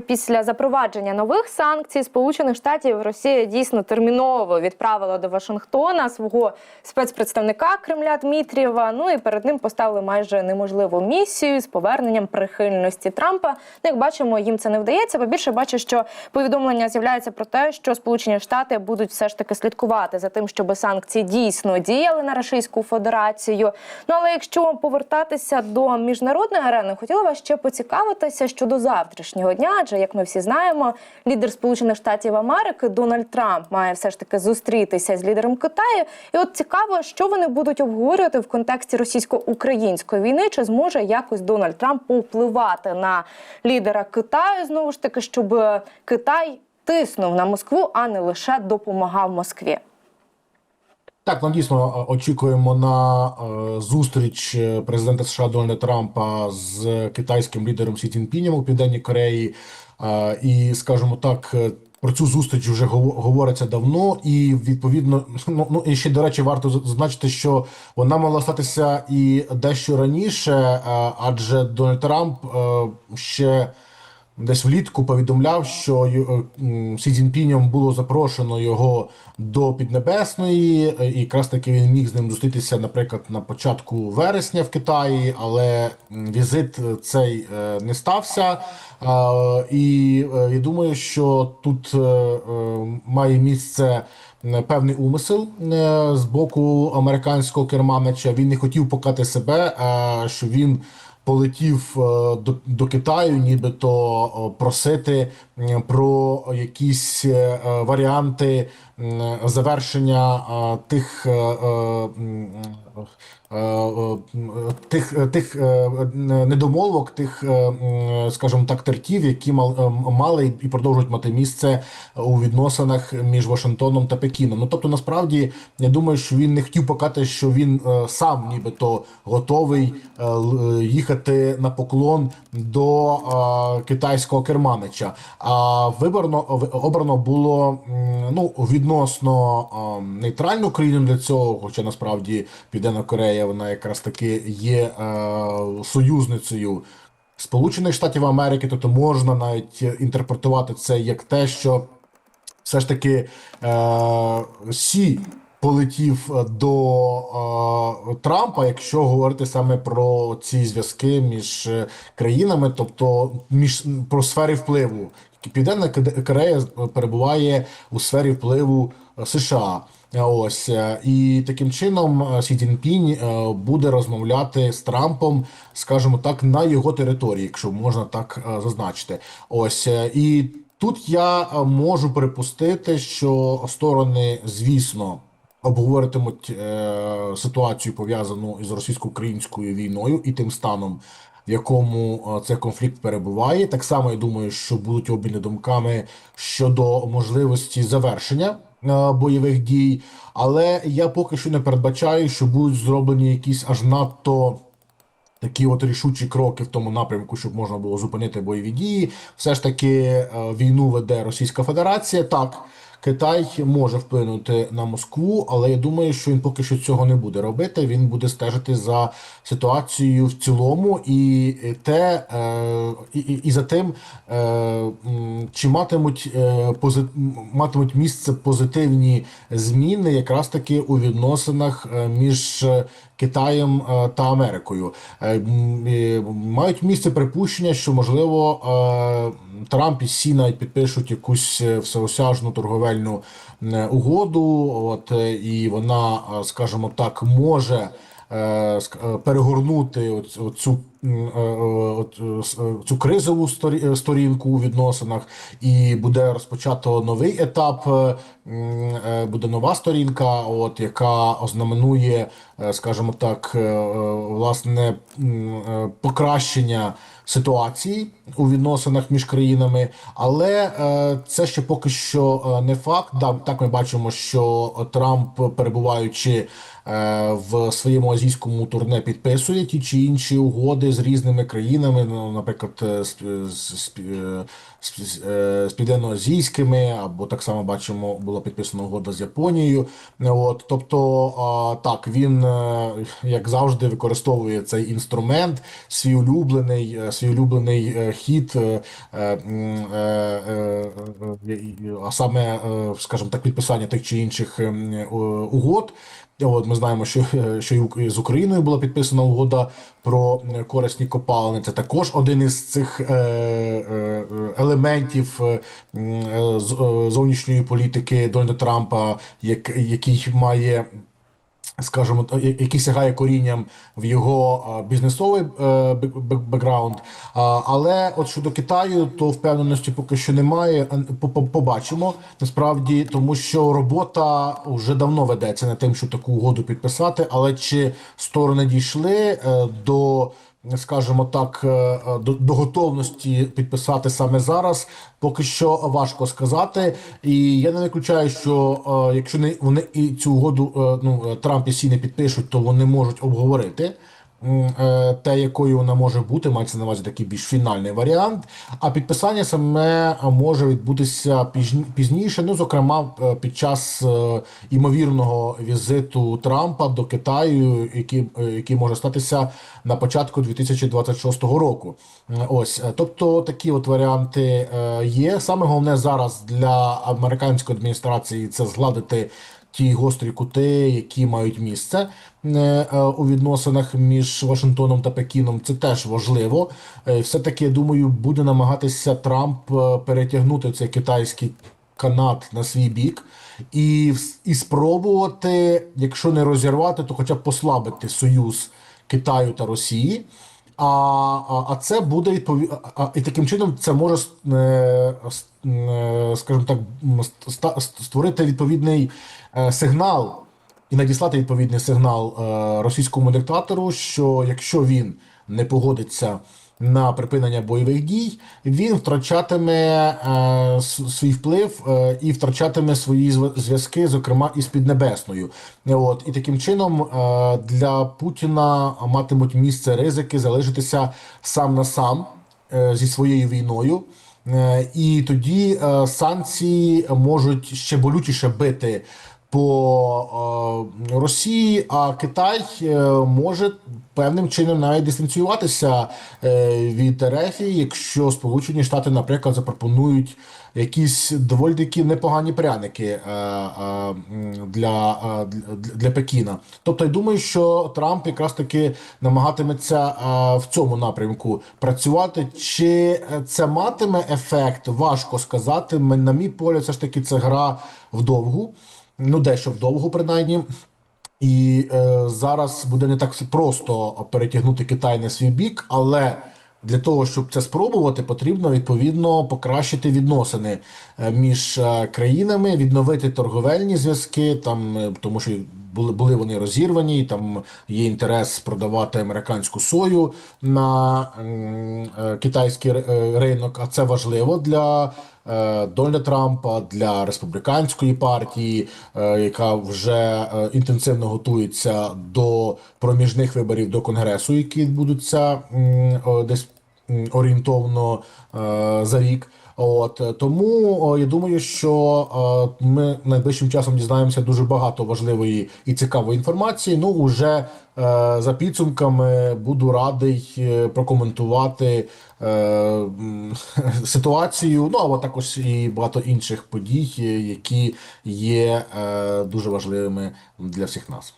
Після запровадження нових санкцій Сполучених Штатів Росія дійсно терміново відправила до Вашингтона свого спецпредставника Кремля Дмитрієва. Ну і перед ним поставили майже неможливу місію з поверненням прихильності Трампа. Ну, як бачимо, їм це не вдається. Бо більше бачу, що повідомлення з'являється про те, що Сполучені Штати будуть все ж таки слідкувати за тим, щоб санкції дійсно діяли на Російську Федерацію. Ну але якщо повертатися до міжнародної арени, хотіла вас ще поцікавитися щодо завтрашнього дня. Адже, як ми всі знаємо, лідер Сполучених Штатів Америки Дональд Трамп має все ж таки зустрітися з лідером Китаю. І от цікаво, що вони будуть обговорювати в контексті російсько-української війни, чи зможе якось Дональд Трамп повпливати на лідера Китаю знову ж таки, щоб Китай тиснув на Москву, а не лише допомагав Москві. Так, нам дійсно е, очікуємо на е, зустріч е, президента США Дональда Трампа з китайським лідером Сі Цзіньпінем у Південній Кореї. І скажімо так, про цю зустріч вже гов- говориться давно, і відповідно, ну, ну і ще до речі, варто зазначити, що вона мала статися і дещо раніше, адже Дональд Трамп ще. Десь влітку повідомляв, що е, Сі Цзіньпінем було запрошено його до Піднебесної, е, і якраз таки він міг з ним зустрітися, наприклад, на початку вересня в Китаї, але візит е, цей не стався. І я думаю, що тут має місце певний умисел з боку американського керманича. Він не хотів покати себе, що він полетів е, до, до Китаю, нібито е, просити про якісь е, варіанти завершення тих. Тих тих недомовок, тих, е, скажімо так, тертів, які е, мали і продовжують мати місце у відносинах між Вашингтоном та Пекіном. Ну тобто, насправді, я думаю, що він не хотів показати, що він е, сам, нібито, готовий їхати на поклон до китайського керманича. А виборно обрано було ну відносно нейтральну країну для цього, хоча насправді Південна Корея вона якраз таки є е, союзницею. Сполучених Штатів Америки, тобто можна навіть інтерпретувати це як те, що все ж таки е, Сі полетів до е, Трампа, якщо говорити саме про ці зв'язки між країнами, тобто між про сфери впливу. Південна Корея перебуває у сфері впливу е, США. Ось е, і таким чином е, Сі Цзіньпінь е, буде розмовляти з Трампом, скажімо так, на його території, якщо можна так е, зазначити. Ось е, і тут я е, можу припустити, що сторони, звісно, обговорюватимуть е, ситуацію пов'язану із російсько-українською війною і тим станом, в якому е, цей конфлікт перебуває. Так само я думаю, що будуть обміни думками щодо можливості завершення е, бойових дій, але я поки що не передбачаю, що будуть зроблені якісь аж надто. Такі от рішучі кроки в тому напрямку, щоб можна було зупинити бойові дії. Все ж таки е, війну веде Російська Федерація. Так, Китай може вплинути на Москву, але я думаю, що він поки що цього не буде робити. Він буде стежити за ситуацією в цілому, і те, е, і, і, за тим, е, чи матимуть е, пози- матимуть місце позитивні зміни, якраз таки у відносинах між Китаєм та Америкою. Мають місце припущення, що можливо Трамп і Сі навіть підпишуть якусь всеосяжну торговельну е, угоду. От е, і вона, е, скажімо так, може. Перегорнути е, цю кризову е, сторінку у відносинах, і буде розпочато новий етап. е, е, Буде нова сторінка, от яка ознаменує, скажімо так, власне покращення ситуації у відносинах між країнами, але це ще поки що не факт. Так ми бачимо, що Трамп, перебуваючи в своєму азійському турне підписує ті чи інші угоди з різними країнами, ну, наприклад, е, з, з, з, е, з, е, південноазійськими, або так само бачимо, була підписана угода з Японією. От, тобто, так, він, е, як завжди, використовує цей інструмент, свій улюблений, е, свій улюблений е, хід, е, е, е, е, е, е, а саме, е, скажімо так, підписання тих чи інших е, угод. От ми знаємо, що, е, що і з Україною була підписана угода про е, корисні копалини. Це також один із цих е, елементів зовнішньої політики Дональда Трампа, як, який має скажімо, та- який сягає корінням в його бізнесовий е, бек- бек- бекграунд. Але от щодо Китаю, то впевненості поки що немає. Побачимо насправді, тому що робота вже давно ведеться над тим, щоб таку угоду підписати. Але чи сторони дійшли е, до скажімо так, е, е, до, до готовності підписати саме зараз, поки що важко сказати. І я не виключаю, що е, якщо не вони і цю угоду ну Трамп і Сі не підпишуть, то вони можуть обговорити. Е, Те, якою вона може бути, мається на увазі такий більш фінальний варіант. А підписання саме е, може відбутися пізні- пізніше. Ну, зокрема, е, під час імовірного візиту Трампа до Китаю, який, який може статися на початку 2026 року. Ось, тобто такі от варіанти є. Саме головне зараз для американської адміністрації це згладити ті гострі кути, які мають місце е, е, у відносинах між Вашингтоном та Пекіном. Це теж важливо. Е, Все-таки, я думаю, буде намагатися Трамп перетягнути цей китайський канат на свій бік і, і спробувати, якщо не розірвати, то хоча б послабити союз Китаю та Росії. А, а, а це буде відпові... а, і таким чином це може е, е, скажімо так, створити відповідний е, сигнал і надіслати відповідний сигнал російському диктатору, що якщо він не погодиться на припинення бойових дій, він втрачатиме е, свій вплив е, і втрачатиме свої зв- зв'язки, зокрема із Піднебесною. Е, От і таким чином е, для Путіна матимуть місце ризики залишитися сам на сам е, зі своєю війною. Е, І тоді е, санкції можуть ще болючіше бити по е, Росії, а Китай е, може певним чином навіть дистанціюватися е, від РФ, якщо Сполучені Штати, наприклад, запропонують якісь доволі такі непогані пряники е, для, для, Пекіна. Тобто, я думаю, що Трамп якраз таки намагатиметься в цьому напрямку працювати. Чи це матиме ефект? Важко сказати. На мій погляд, все ж таки, це гра вдовгу. Ну, дещо вдовго, принаймні. І е, зараз буде не так просто перетягнути Китай на свій бік, але для того, щоб це спробувати, потрібно відповідно покращити відносини е, між е, країнами, відновити торговельні зв'язки, там е, тому що були, були вони розірвані, там є інтерес продавати американську сою на е, китайський е, ринок, а це важливо для е, Дональда Трампа, для республіканської партії, яка вже інтенсивно готується до проміжних виборів до конгресу, які відбудуться десь орієнтовно за рік. От е, тому я думаю, що е, ми найближчим часом дізнаємося дуже багато важливої і цікавої інформації. Ну уже е, за підсумками буду радий прокоментувати ситуацію. Ну або також і багато інших подій, які є дуже важливими для всіх нас.